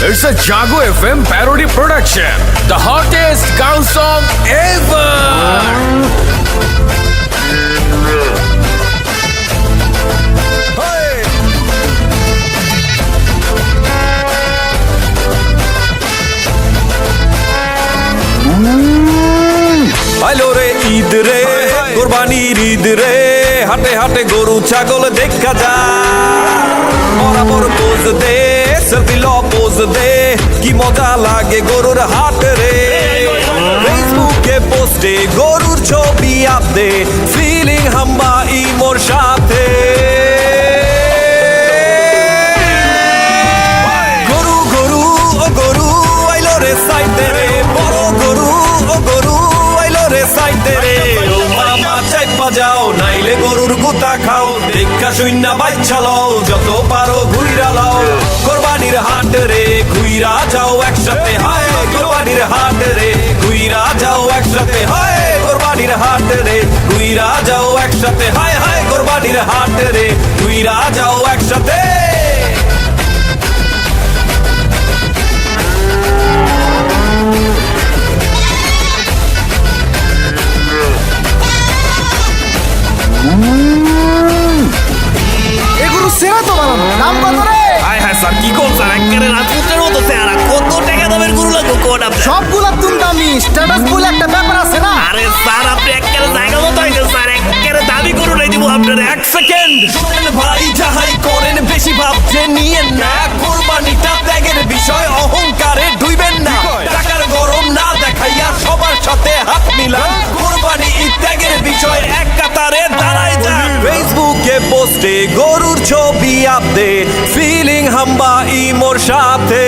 It's a Jago FM parody production. The hottest girl song ever. আইলো রে ঈদ রে কোরবানির ঈদ রে হাটে হাটে গরু ছাগল দেখা যা বরাবর মজা লাগে গরুর হাট রে। ফেসবুকে পোস্টে গরুর ছবি আপদে ফিলিং হাম্বা ইমোর সাথে। গরু গরু, ও গরু, আইলো রে সাইতে রে। বড় গরু, ও গরু, আইলো রে সাইতে রে। যাও, নাইলে গরুর গুতা খাও। দেখা শূন্য বাচ্চা লও, যত পারো ঘুইরা লাও। কোরবানির হাট রে। ঘুইরা যাও একসাথে, হায় কোরবানির হাট রে। ঘুইরা যাও একসাথে, হায় কোরবানির হাট রে। ঘুইরা যাও একসাথে, হায় হায় কোরবানির হাট রে। ঘুইরা যাও একসাথে। সেরা তো বানানো দাম সবগুলা তুম দামি স্ট্যাটাস বলে একটা ব্যাপার আছে না? আরে স্যার আপনি একেবারে জায়গা মতো হয়েছে স্যার একেবারে দাবি গরু নাই দিব আপনার। এক সেকেন্ড। শোনেন ভাই যাহাই করেন বেশি ভাবছে নিয়েন না। কোরবানিটা ত্যাগের বিষয় অহংকারে ডুইবেন না। টাকার গরম না দেখাইয়া সবার সাথে হাত মিলান। কোরবানি ত্যাগের বিষয় এক কাতারে দাঁড়ায় যান। ফেসবুকে পোস্টে গরুর ছবি আপডেট ফিলিং হাম্বা ইমোর সাথে।